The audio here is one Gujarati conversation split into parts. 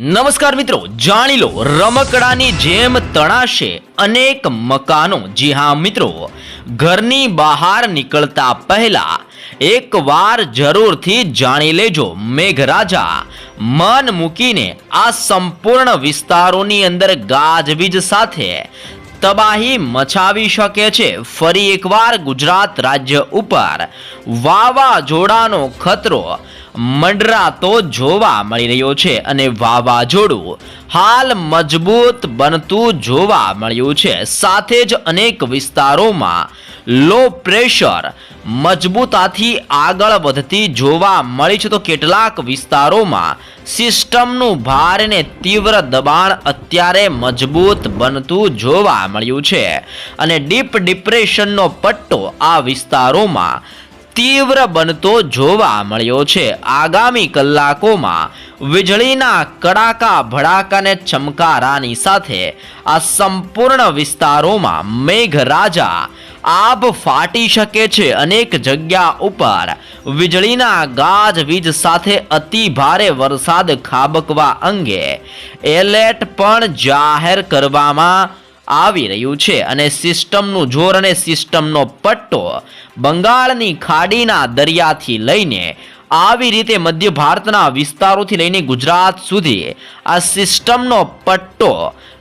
નમસ્કાર મિત્રો, જાણી લો, રમકડાની જેમ તણાશે અનેક મકાનો. જી હા મિત્રો, ઘરની બહાર નીકળતા પહેલા એકવાર જરૂરથી જાણી લેજો, મેઘરાજા. મન મૂકીને આ સંપૂર્ણ વિસ્તારોની અંદર ગાજવીજ સાથે તબાહી મચાવી શકે છે. ફરી એકવાર ગુજરાત રાજ્ય ઉપર વાવાઝોડાનો ખતરો મંડરાતો જોવા મળી રહ્યો છે અને વાવાઝોડું હાલ મજબૂત બનતું જોવા મળ્યું છે. સાથે જ અનેક વિસ્તારોમાં લો પ્રેશર મજબૂતાથી આગળ વધતી જોવા મળી છે. તો કેટલાક વિસ્તારોમાં સિસ્ટમનું ભાર અને તીવ્ર દબાણ અત્યારે મજબૂત બનતું જોવા મળ્યું છે. અને ડીપ ડિપ્રેશનનો પટ્ટો આ વિસ્તારોમાં તીવ્ર બનતો જોવા મળ્યો છે. આગામી કલાકોમાં વીજળીના કડાકા ભડાકાને ચમકારાની સાથે આ સંપૂર્ણ વિસ્તારોમાં મેઘરાજા આભ ફાટી શકે છે. અનેક જગ્યા ઉપર વીજળીના ગાજવીજ સાથે અતિ ભારે વરસાદ ખાબકવા અંગે એલર્ટ પણ જાહેર કરવામાં આવી રહ્યું છે અને સિસ્ટમનું જોર અને સિસ્ટમનો પટ્ટો બંગાળની ખાડીના દરિયાથી લઈને આવી રીતે મધ્ય ભારતના વિસ્તારોથી લઈને ગુજરાત સુધી આ સિસ્ટમનો પટ્ટો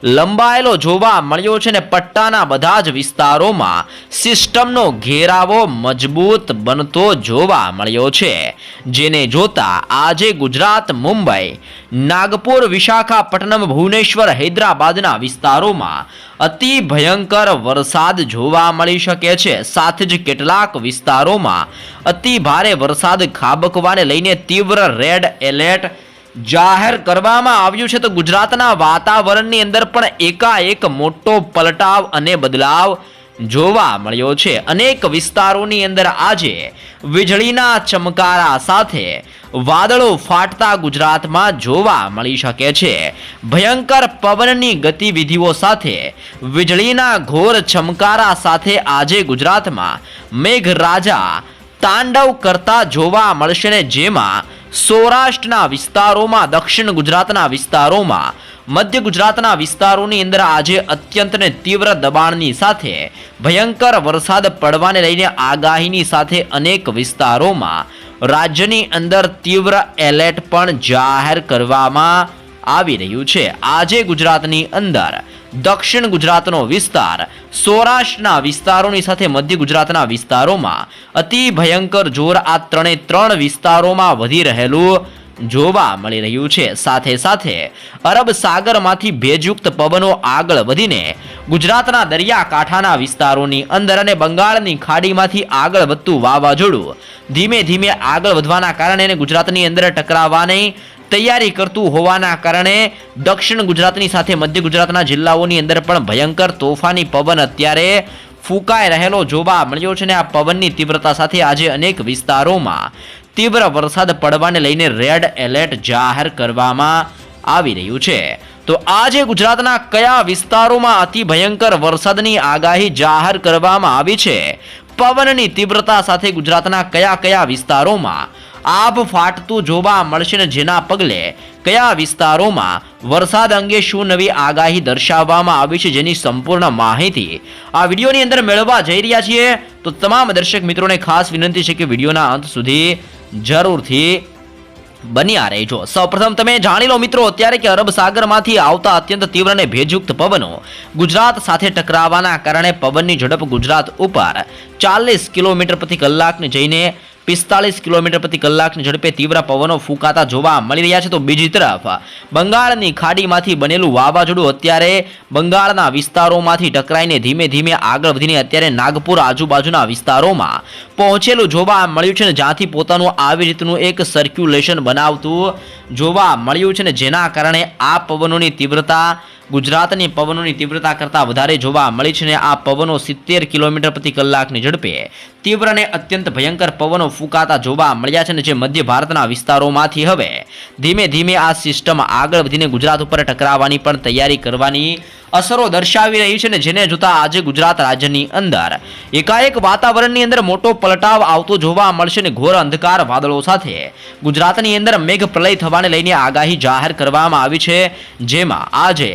લંબાયેલો જોવા મળ્યો છે ને પટ્ટાના બધા જ વિસ્તારોમાં સિસ્ટમનો ઘેરાવો મજબૂત બનતો જોવા મળ્યો છે. જેને જોતા આજે ગુજરાત, મુંબઈ, નાગપુર, વિશાખાપટ્ટનમ, ભુવનેશ્વર, હૈદરાબાદના વિસ્તારોમાં અતિ ભયંકર વરસાદ જોવા મળી શકે છે. સાથે જ કેટલાક વિસ્તારોમાં અતિ ભારે વરસાદ ખાબકવાને લઈને તીવ્ર રેડ એલર્ટ જાહેર કરવામાં આવ્યું છે તો ગુજરાતના વાતાવરણની અંદર પણ એકાએક મોટો પલટાવ અને બદલાવ જોવા મળ્યો છે. અનેક વિસ્તારોની અંદર આજે વીજળીના ચમકારા સાથે વાદળો ફાટતા ગુજરાતમાં જોવા મળી શકે છે. ભયંકર પવનની ગતિવિધિઓ સાથે વીજળીના ઘોર ચમકારા સાથે આજે ગુજરાતમાં મેઘરાજા તાંડવ કરતા જોવા મળશે ને જેમાં સૌરાષ્ટ્રના વિસ્તારોમાં, દક્ષિણ ગુજરાતના વિસ્તારોમાં, મધ્ય ગુજરાતના વિસ્તારોની અંદર આજે અત્યંત તીવ્ર દબાણની સાથે ભયંકર વરસાદ પડવાને લઈને આગાહીની સાથે અનેક વિસ્તારોમાં રાજ્યની અંદર તીવ્ર એલર્ટ પણ જાહેર કરવામાં આવી રહ્યું છે. આજે ગુજરાતની અંદર દક્ષિણ ગુજરાતનો વિસ્તાર સૌરાષ્ટ્રના વિસ્તારોની સાથે મધ્ય ગુજરાતના વિસ્તારોમાં અતિ ભયંકર જોર આ ત્રણે ત્રણ વિસ્તારોમાં વધી રહેલું જોવા મળી રહ્યું છે. સાથે સાથે અરબ સાગરમાંથી ભેજયુક્ત પવનો આગળ વધીને ગુજરાતના દરિયાકાંઠાના વિસ્તારોની અંદર અને બંગાળની ખાડીમાંથી આગળ વધતું વાવાઝોડું ધીમે ધીમે આગળ વધવાના કારણે ગુજરાતની અંદર ટકરાવવાની તૈયારી કરતું હોવાના કારણે દક્ષિણ ગુજરાતની સાથે મધ્ય ગુજરાતના જિલ્લાઓની અંદર પણ ભયંકર તોફાની પવન અત્યારે ફૂંકાઈ રહેલો જોવા મળ્યો છે ને આ પવનની તીવ્રતા સાથે આજે અનેક વિસ્તારોમાં તીવ્ર વરસાદ પડવાને લઈને રેડ એલર્ટ જાહેર કરવામાં આવી રહ્યું છે. તો આજે ગુજરાતના કયા વિસ્તારોમાં અતિ ભયંકર વરસાદની આગાહી જાહેર કરવામાં આવી છે? પવનની તીવ્રતા સાથે ગુજરાતના કયા કયા વિસ્તારોમાં આભ ફાટતું જોવા મળશે ને જેના પગલે કયા વિસ્તારોમાં વરસાદ અંગે શું નવી આગાહી દર્શાવવામાં આવી છે જેની સંપૂર્ણ માહિતી આ વિડીયોની અંદર મેળવવા જઈ રહ્યા છીએ. તો તમામ દર્શક મિત્રોને ખાસ વિનંતી છે કે વિડીયોના અંત સુધી જરૂરથી બન્યા રહેજો. સૌપ્રથમ તમે જાણી લો મિત્રો, અત્યારે કે અરબ સાગરમાંથી આવતા અત્યંત તીવ્ર અને ભેજયુક્ત પવનો ગુજરાત સાથે ટકરાવાના કારણે પવનની ઝડપ ગુજરાત ઉપર ચાલીસ કિલોમીટર પ્રતિ કલાકને જઈને પિસ્તાલીસ કિલોમીટર પ્રતિ કલાકની ઝડપે તીવ્ર પવનો ફૂંકાતા જોવા મળી રહ્યા છે. તો બીજી તરફ, બંગાળની ખાડીમાંથી બનેલું વાવાઝોડું અત્યારે બંગાળના વિસ્તારોમાંથી ટકરાઈને ધીમે ધીમે આગળ વધીને અત્યારે નાગપુર આજુબાજુના વિસ્તારોમાં પહોંચેલું જોવા મળ્યું છે ને જ્યાંથી પોતાનું આવી રીતનું એક સર્ક્યુલેશન બનાવતું જોવા મળ્યું છે ને જેના કારણે આ પવનોની તીવ્રતા, ગુજરાતની પવનોની તીવ્રતા કરતાં વધારે જોવા મળી છે ને આ પવનો સિત્તેર કિલોમીટર પ્રતિ કલાકની ઝડપે તીવ્ર અને અત્યંત ભયંકર પવનો ફૂંકાતા જોવા મળ્યા છે ને જે મધ્ય ભારતના વિસ્તારોમાંથી હવે. ધીમે ધીમે આ સિસ્ટમ આગળ વધીને ગુજરાત ઉપર ટકરાવવાની પણ તૈયારી કરવાની અસરો દર્શાવી રહી છે ને જેને જોતા આજે ગુજરાત રાજ્યની અંદર એકાએક વાતાવરણની અંદર મોટો પલટાવ આવતો જોવા મળશે ને ઘોર અંધકાર વાદળો સાથે. ગુજરાતની અંદર મેઘ પ્રલય થવાને લઈને આગાહી જાહેર કરવામાં આવી છે, જેમાં આજે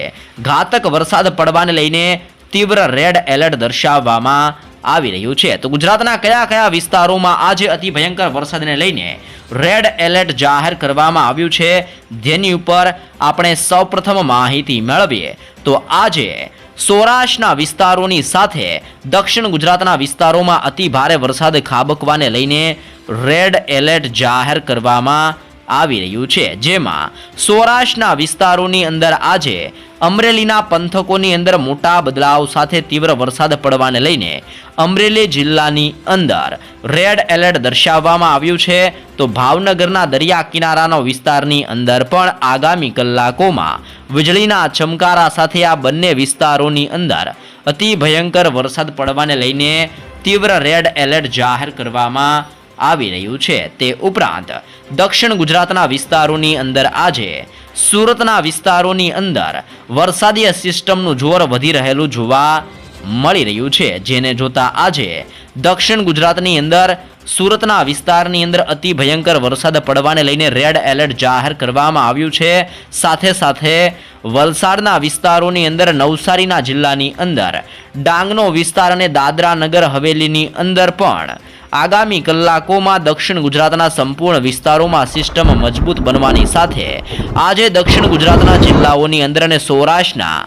ઘાતક વરસાદ પડવાને લઈને તીવ્ર રેડ એલર્ટ દર્શાવવામાં આવી રહ્યું છે. તો ગુજરાતના કયા કયા વિસ્તારોમાં આજે અતિ ભયંકર વરસાદને લઈને રેડ એલર્ટ જાહેર કરવામાં આવ્યું છે, જેની ઉપર આપણે સૌપ્રથમ માહિતી મેળવીએ. તો આજે સૌરાષ્ટ્રના વિસ્તારોની સાથે દક્ષિણ ગુજરાતના વિસ્તારોમાં અતિ ભારે વરસાદ ખાબકવાને લઈને રેડ એલર્ટ જાહેર કરવામાં આવી રહ્યું છે, જેમાં સૌરાષ્ટ્રના વિસ્તારોની અંદર આજે અમરેલીના પંથકોની અંદર મોટા બદલાવ સાથે તીવ્ર વરસાદ પડવાને લઈને અમરેલી જિલ્લાની અંદર રેડ એલર્ટ દર્શાવવામાં આવ્યું છે. તો ભાવનગરના દરિયા કિનારાનો વિસ્તારની અંદર પણ આગામી કલાકોમાં વીજળીના ચમકારા સાથે આ બંને વિસ્તારોની અંદર અતિ ભયંકર વરસાદ પડવાને લઈને તીવ્ર રેડ એલર્ટ જાહેર કરવામાં આવી રહ્યું છે તે ઉપરાંત દક્ષિણ ગુજરાતના વિસ્તારોની અંદર આજે સુરતના વિસ્તારોની અંદર વરસાદીય સિસ્ટમનું જોર વધી રહેલું જોવા મળી રહ્યું છે. જેને જોતા આજે દક્ષિણ ગુજરાતની અંદર સુરતના વિસ્તારની અંદર અતિ ભયંકર વરસાદ પડવાને લઈને રેડ એલર્ટ જાહેર કરવામાં આવ્યું છે. સાથે સાથે વલસાડના વિસ્તારોની અંદર નવસારીના જિલ્લાની અંદર ડાંગનો વિસ્તાર અને દાદરા નગર હવેલીની અંદર પણ આગામી કલાકોમાં દક્ષિણ ગુજરાતના સંપૂર્ણ વિસ્તારોમાં સિસ્ટમ મજબૂત બનવાની સાથે આજે દક્ષિણ ગુજરાતના જિલ્લાઓની અંદર અને સૌરાષ્ટ્રના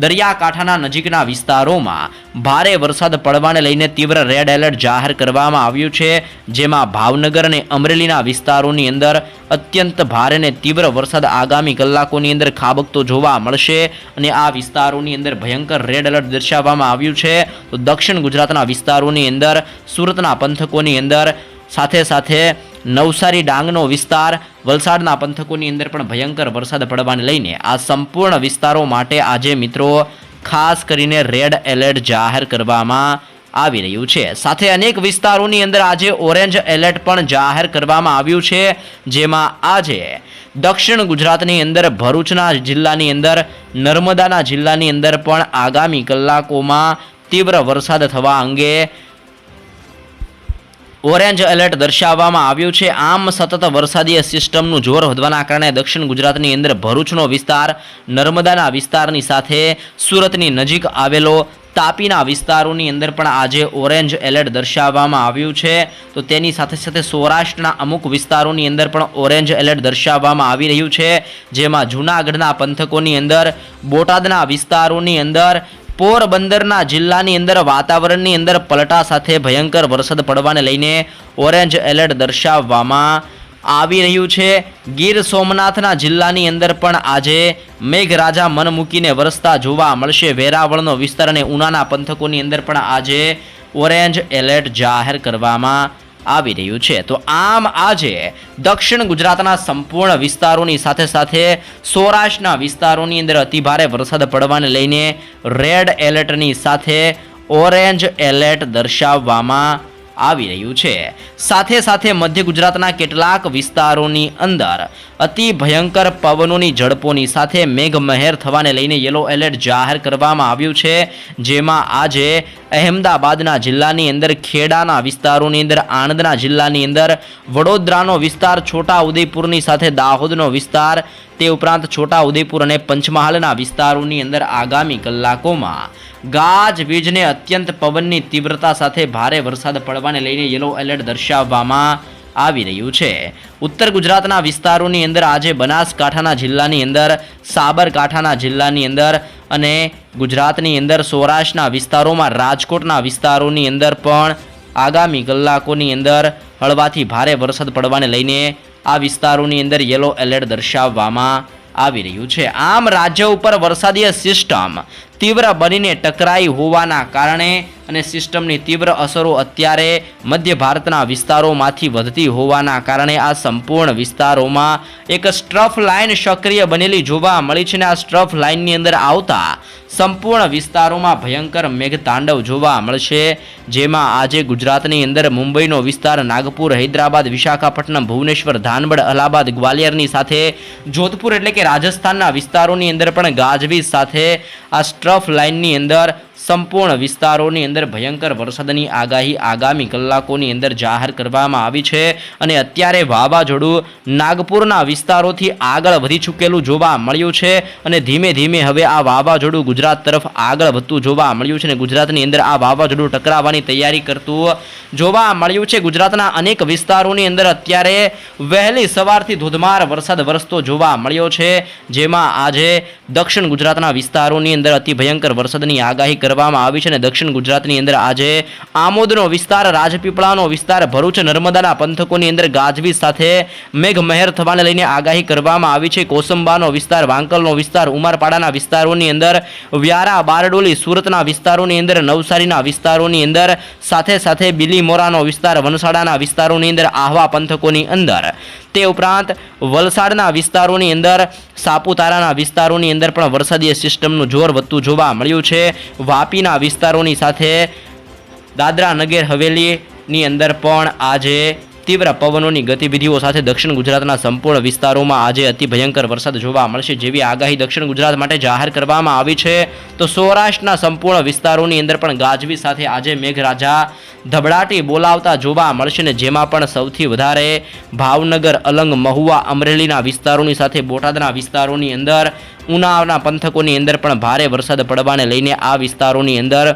દરિયાકાંઠાના નજીકના વિસ્તારોમાં ભારે વરસાદ પડવાને લઈને તીવ્ર રેડ એલર્ટ જાહેર કરવામાં આવ્યું છે, જેમાં ભાવનગર અને અમરેલીના વિસ્તારોની અંદર અત્યંત ભારે અને તીવ્ર વરસાદ આગામી કલાકોની અંદર ખાબકતો જોવા મળશે અને આ વિસ્તારોની અંદર ભયંકર રેડ એલર્ટ દર્શાવવામાં આવ્યું છે. તો દક્ષિણ ગુજરાતના વિસ્તારોની અંદર, સુરતના પંથકોની અંદર સાથે સાથે નવસારી ડાંગનો વિસ્તાર. વલસાડના પંથકોની અંદર પણ ભયંકર વરસાદ પડવાને લઈને આ સંપૂર્ણ વિસ્તારો માટે આજે મિત્રો ખાસ કરીને રેડ એલર્ટ જાહેર કરવામાં આવી રહ્યું છે. સાથે અનેક વિસ્તારોની અંદર આજે ઓરેન્જ એલર્ટ પણ જાહેર કરવામાં આવ્યું છે, જેમાં આજે દક્ષિણ ગુજરાતની અંદર, ભરૂચના જિલ્લાની અંદર, નર્મદાના જિલ્લાની અંદર પણ આગામી કલાકોમાં તીવ્ર વરસાદ થવા અંગે ઓરેન્જ એલર્ટ દર્શાવવામાં આવ્યું છે. આમ સતત વરસાદીય સિસ્ટમનું જોર વધવાના કારણે દક્ષિણ ગુજરાતની અંદર ભરૂચનો વિસ્તાર, નર્મદાના વિસ્તારની સાથે સુરતની નજીક આવેલો તાપીના વિસ્તારોની અંદર પણ આજે ઓરેન્જ એલર્ટ દર્શાવવામાં આવ્યું છે. તો તેની સાથે સાથે સૌરાષ્ટ્રના અમુક વિસ્તારોની અંદર પણ ઓરેન્જ એલર્ટ દર્શાવવામાં આવી રહ્યું છે. જેમાં જૂનાગઢના પંથકોની અંદર, બોટાદના વિસ્તારોની અંદર પોરબંદરના જિલ્લાની અંદર, વાતાવરણની અંદર પલટા સાથે ભયંકર વરસાદ પડવાને લઈને ઓરેન્જ એલર્ટ દર્શાવવામાં આવી રહ્યું છે. ગીર સોમનાથના જિલ્લાની અંદર પણ આજે મેઘરાજા મન મૂકીને વરસતા જોવા મળશે. વેરાવળનો વિસ્તાર અને ઉનાના પંથકોની અંદર પણ આજે ઓરેન્જ એલર્ટ જાહેર કરવામાં આવી રહ્યું છે. તો આમ આજે દક્ષિણ ગુજરાતના સંપૂર્ણ વિસ્તારોની સાથે સાથે સૌરાષ્ટ્રના વિસ્તારોની અંદર અતિભારે વરસાદ પડવાને લઈને રેડ એલર્ટની સાથે ઓરેન્જ એલર્ટ દર્શાવવામાં આવી રહ્યું છે. સાથે સાથે મધ્ય ગુજરાતના કેટલાક વિસ્તારોની અંદર અતિ ભયંકર પવનોની ઝડપોની સાથે મેઘમહેર થવાને લઈને યલો એલર્ટ જાહેર કરવામાં આવ્યું છે. જેમાં આજે અહેમદાબાદના જિલ્લાની અંદર, ખેડાના વિસ્તારોની અંદર, આણંદના જિલ્લાની અંદર, વડોદરાનો વિસ્તાર છોટા ઉદેપુરની સાથે દાહોદનો વિસ્તાર, તે ઉપરાંત છોટા ઉદેપુર અને પંચમહાલના વિસ્તારોની અંદર આગામી કલાકોમાં ગાજવીજને અત્યંત પવનની તીવ્રતા સાથે ભારે વરસાદ પડવાને લઈને યલો એલર્ટ દર્શાવવામાં આવી રહ્યું છે. ઉત્તર ગુજરાતના વિસ્તારોની અંદર આજે બનાસકાંઠાના જિલ્લાની અંદર, સાબરકાંઠાના જિલ્લાની અંદર અને ગુજરાતની અંદર સૌરાષ્ટ્રના વિસ્તારોમાં, રાજકોટના વિસ્તારોની અંદર પણ આગામી કલાકોની અંદર હળવાથી ભારે વરસાદ પડવાને લઈને આ વિસ્તારોની અંદર યલો એલર્ટ દર્શાવવામાં આવી રહ્યું છે. આમ, રાજ્ય ઉપર વરસાદીય સિસ્ટમ તીવ્ર બનીને ટકરાઈ હોવાના કારણે અને સિસ્ટમની તીવ્ર અસરો અત્યારે મધ્ય ભારતના વિસ્તારોમાંથી વધતી હોવાના કારણે આ સંપૂર્ણ વિસ્તારોમાં એક સ્ટ્રફ લાઇન સક્રિય બનેલી જોવા મળી છે અને આ સ્ટ્રફ લાઇનની અંદર આવતા સંપૂર્ણ વિસ્તારોમાં ભયંકર મેઘતાંડવ જોવા મળશે, જેમાં આજે ગુજરાતની અંદર મુંબઈનો વિસ્તાર, નાગપુર, હૈદરાબાદ, વિશાખાપટ્ટનમ, ભુવનેશ્વર, ધાનબડ, અલ્હાબાદ, ગ્વાલિયરની સાથે, જોધપુર એટલે કે રાજસ્થાનના વિસ્તારોની અંદર પણ ગાજવીજ સાથે આ સ્ટ્રફ લાઇનની અંદર સંપૂર્ણ વિસ્તારોની અંદર ભયંકર વરસાદની આગાહી આગામી કલાકોની અંદર જાહેર કરવામાં આવી છે અને અત્યારે વાવાઝોડું નાગપુરના વિસ્તારોથી આગળ વધી ચૂકેલું જોવા મળ્યું છે અને ધીમે ધીમે હવે આ વાવાઝોડું ગુજરાત તરફ આગળ વધતું જોવા મળ્યું છે અને ગુજરાતની અંદર આ વાવાઝોડું ટકરાવવાની તૈયારી કરતું જોવા મળ્યું છે. ગુજરાતના અનેક વિસ્તારોની અંદર અત્યારે વહેલી સવારથી ધોધમાર વરસાદ વરસતો જોવા મળ્યો છે. જેમાં આજે દક્ષિણ ગુજરાતના વિસ્તારોની અંદર અતિ ભયંકર વરસાદની આગાહી કરવામાં આવી છે અને દક્ષિણ ગુજરાતની અંદર આજે આમોદનો વિસ્તાર, રાજપીપળાનો વિસ્તાર, ભરૂચ, નર્મદાના પંથકોની અંદર ગાજવીજ સાથે મેઘમહેર થવાને લઈને આગાહી કરવામાં આવી છે. કોસંબાનો વિસ્તાર, વાંકલનો વિસ્તાર, ઉમરપાડાના વિસ્તારોની અંદર, વ્યારા, બારડોલી, સુરતના વિસ્તારોની અંદર, નવસારીના વિસ્તારોની અંદર, સાથે સાથે બિલીમોરાનો વિસ્તાર, વનસાડાના વિસ્તારોની અંદર, આહવા પંથકોની અંદર. તે ઉપરાંત વલસાડના વિસ્તારોની અંદર, સાપુતારાના વિસ્તારોની અંદર પણ વરસાદી સિસ્ટમનું જોર વધતું જોવા મળ્યું છે. વાપીના વિસ્તારોની સાથે દાદરા નગર હવેલીની અંદર પણ આજે તીવ્ર પવનોની ગતિવિધિઓ સાથે દક્ષિણ ગુજરાતના સંપૂર્ણ વિસ્તારોમાં આજે અતિ ભયંકર વરસાદ જોવા મળશે. જેવી આગાહી દક્ષિણ ગુજરાત માટે જાહેર કરવામાં આવી છે, તો સૌરાષ્ટ્રના સંપૂર્ણ વિસ્તારોની અંદર પણ ગાજવી સાથે આજે મેઘરાજા ધબડાટી બોલાવતા જોવા મળશે ને જેમાં પણ સૌથી વધારે ભાવનગર, અલંગ, મહુવા, અમરેલીના વિસ્તારોની સાથે બોટાદના વિસ્તારોની અંદર ઉનાવના પંથકોની અંદર પણ ભારે વરસાદ પડવાને લઈને આ વિસ્તારોની અંદર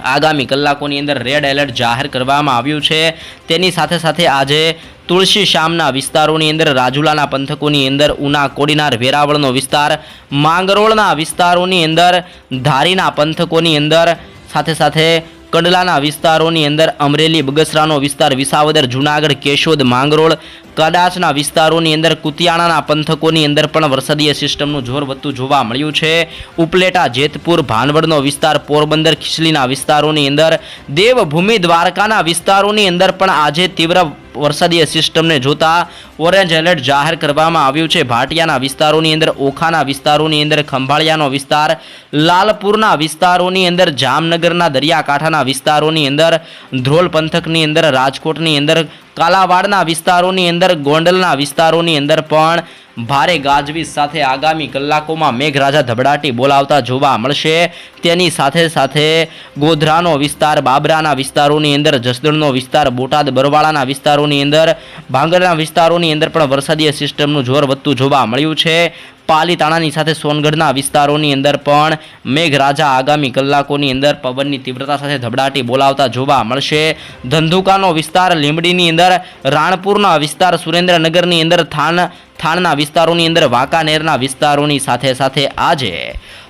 આગામી કલાકોની અંદર રેડ એલર્ટ જાહેર કરવામાં આવ્યું છે. તેની સાથે સાથે આજે તુલસી શામના વિસ્તારોની અંદર, રાજુલાના પંથકોની અંદર, ઉના કોડીનાર, વેરાવળનો વિસ્તાર, માંગરોળના વિસ્તારોની અંદર, ધારીના પંથકોની અંદર, સાથે સાથે કંડલાના વિસ્તારોની અંદર અમરેલી, બગસરાનો વિસ્તાર, વિસાવદર, જુનાગઢ, કેશોદ, માંગરોળ, કદાચના વિસ્તારોની અંદર કુતિયાણાના પંથકોની અંદર પણ વરસાદીય સિસ્ટમનું જોર વધતું જોવા મળ્યું છે. ઉપલેટા, જેતપુર, ભાનવડનો વિસ્તાર, પોરબંદર ખીચલીના વિસ્તારોની અંદર, દેવભૂમિ દ્વારકાના વિસ્તારોની અંદર પણ આજે તીવ્ર વરસાદીય સિસ્ટમને જોતા ઓરેન્જ એલર્ટ જાહેર કરવામાં આવ્યું છે. ભાટિયાના વિસ્તારોની અંદર, ઓખાના વિસ્તારોની અંદર, ખંભાળિયાનો વિસ્તાર, લાલપુરના વિસ્તારોની અંદર, જામનગરના દરિયાકાંઠાના વિસ્તારોની અંદર, ધ્રોલ પંથકની અંદર, રાજકોટની અંદર કાલાવાડના વિસ્તારોની અંદર, ગોંડલના વિસ્તારોની અંદર પણ ભારે ગાજવીજ સાથે આગામી કલાકોમાં મેઘરાજા ધબડાટી બોલાવતા જોવા મળશે. તેની સાથે સાથે ગોધરાનો વિસ્તાર, બાબરાના વિસ્તારોની અંદર, જસદણનો વિસ્તાર, બોટાદ બરવાળાના વિસ્તારોની અંદર, ભાંગરના વિસ્તારોની અંદર પણ વરસાદીય સિસ્ટમનું જોર વધતું જોવા મળ્યું છે. પાલીતાણાની સાથે સોનગઢના વિસ્તારોની અંદર પણ મેઘરાજા આગામી કલાકોની અંદર પવનની તીવ્રતા સાથે ધબડાટી બોલાવતા જોવા મળશે. ધંધુકાનો વિસ્તાર લીંબડીની અંદર, રાણપુરના વિસ્તાર સુરેન્દ્રનગરની અંદર, થાન, થાણના વિસ્તારોની અંદર, વાંકાનેરના વિસ્તારોની સાથે સાથે આજે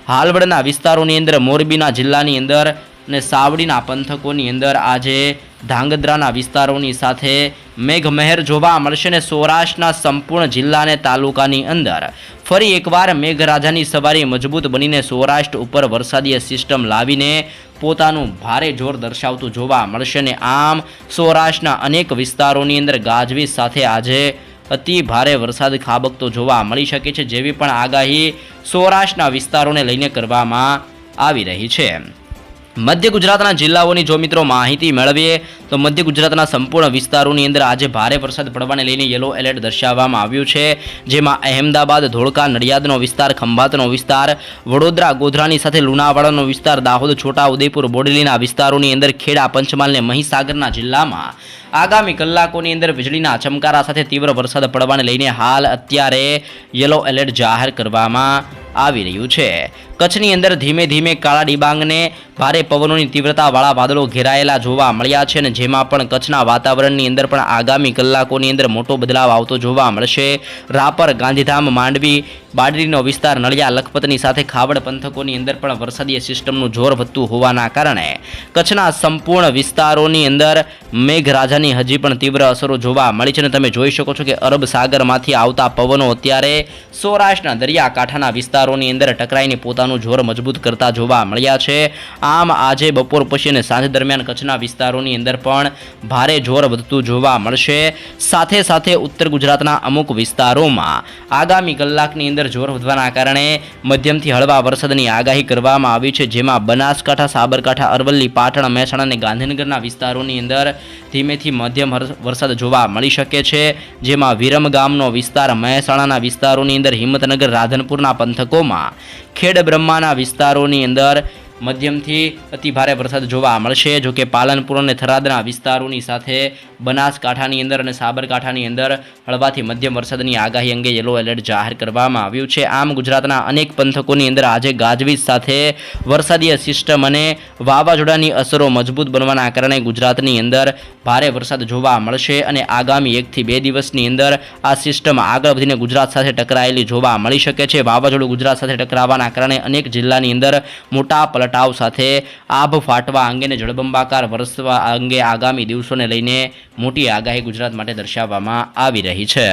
હાલવડના વિસ્તારોની અંદર, મોરબીના જિલ્લાની અંદર અને સાવડીના પંથકોની અંદર આજે ધાંગધ્રાના વિસ્તારોની સાથે મેઘમહેર જોવા મળશે ને સૌરાષ્ટ્રના સંપૂર્ણ જિલ્લા અને તાલુકાની અંદર. ફરી એકવાર મેઘરાજાની સવારી મજબૂત બનીને સૌરાષ્ટ્ર ઉપર વરસાદીય સિસ્ટમ લાવીને પોતાનું ભારે જોર દર્શાવતું જોવા મળશે ને આમ સૌરાષ્ટ્રના અનેક વિસ્તારોની અંદર ગાજવીજ સાથે આજે અતિ ભારે વરસાદ ખાબકતો જોવા મળી શકે છે, જેવી પણ આગાહી સૌરાષ્ટ્રના વિસ્તારોને લઈને કરવામાં આવી રહી છે. મધ્ય ગુજરાતના જિલ્લાઓની જો મિત્રો માહિતી મેળવીએ, તો મધ્ય ગુજરાતના સંપૂર્ણ વિસ્તારોની અંદર આજે ભારે વરસાદ પડવાને લઈને યલો એલર્ટ દર્શાવવામાં આવ્યું છે. જેમાં અહેમદાબાદ, ધોળકા, નડિયાદનો વિસ્તાર, ખંભાતનો વિસ્તાર, વડોદરા, ગોધરાની સાથે લુણાવાડાનો વિસ્તાર, દાહોદ, છોટા ઉદયપુર બોડેલીના વિસ્તારોની અંદર ખેડા, પંચમહાલ અને મહીસાગરના જિલ્લામાં આગામી કલાકોની અંદર વીજળીના ચમકારા સાથે તીવ્ર વરસાદ પડવાને લઈને હાલ અત્યારે યલો એલર્ટ જાહેર કરવામાં આવી રહ્યું છે. કચ્છની અંદર ધીમે ધીમે કાળા ડિબાંગને ભારે પવનોની તીવ્રતાવાળા વાદળો ઘેરાયેલા જોવા મળ્યા છે અને જેમાં પણ કચ્છના વાતાવરણની અંદર પણ આગામી કલાકોની અંદર મોટો બદલાવ આવતો જોવા મળશે. રાપર, ગાંધીધામ, માંડવી બાડરીનો વિસ્તાર નળિયા લખપતની સાથે ખાવડ પંથકોની અંદર પણ વરસાદીય સિસ્ટમનું જોર વધતું હોવાના કારણે કચ્છના સંપૂર્ણ વિસ્તારોની અંદર મેઘરાજાની હજી પણ તીવ્ર અસરો જોવા મળી છે અને તમે જોઈ શકો છો કે અરબ સાગરમાંથી આવતા પવનો અત્યારે સૌરાષ્ટ્રના દરિયાકાંઠાના વિસ્તારોની અંદર ટકરાઈને પોતાનું જોર મજબૂત કરતા જોવા મળ્યા છે. આમ આજે બપોર પછી અને સાંજ દરમિયાન કચ્છના વિસ્તારોની અંદર પણ ભારે જોર વધતું જોવા મળશે. સાથે સાથે ઉત્તર ગુજરાતના અમુક વિસ્તારોમાં આગામી કલાકની અંદર અંદર જોર વધવાના કારણે મધ્યમથી હળવા વરસાદની આગાહી કરવામાં આવી છે, જેમાં બનાસકાંઠા, સાબરકાંઠા, અરવલ્લી, પાટણ, મહેસાણા અને ગાંધીનગરના વિસ્તારોની અંદર ધીમેથી મધ્યમ વરસાદ જોવા મળી શકે છે, જેમાં વિરમ ગામનો વિસ્તાર, મહેસાણાના વિસ્તારોની અંદર હિંમતનગર, રાધનપુરના પંથકોમાં, ખેડ બ્રહ્માના વિસ્તારોની અંદર મધ્યમથી અતિ ભારે વરસાદ જોવા મળશે, જો કે પાલનપુર અને થરાદના વિસ્તારોની સાથે બનાસકાંઠાની અંદર અને સાબરકાંઠાની અંદર હળવાથી મધ્યમ વરસાદની આગાહી અંગે યલો એલર્ટ જાહેર કરવામાં આવ્યું છે. આમ ગુજરાતના અનેક પંથકોની અંદર આજે ગાજવીજ સાથે વરસાદીય સિસ્ટમ અને વાવાઝોડાની અસરો મજબૂત બનવાના કારણે ગુજરાતની અંદર ભારે વરસાદ જોવા મળશે અને આગામી એકથી બે દિવસની અંદર આ સિસ્ટમ આગળ વધીને ગુજરાત સાથે ટકરાયેલી જોવા મળી શકે છે. વાવાઝોડું ગુજરાત સાથે ટકરાવાના કારણે અનેક જિલ્લાની અંદર મોટા પલટાવ સાથે આભ ફાટવા અંગેને જળબંબાકાર વરસવા અંગે આગામી દિવસોને લઈને મોટી આગાહી ગુજરાત માટે દર્શાવવામાં આવી રહી છે.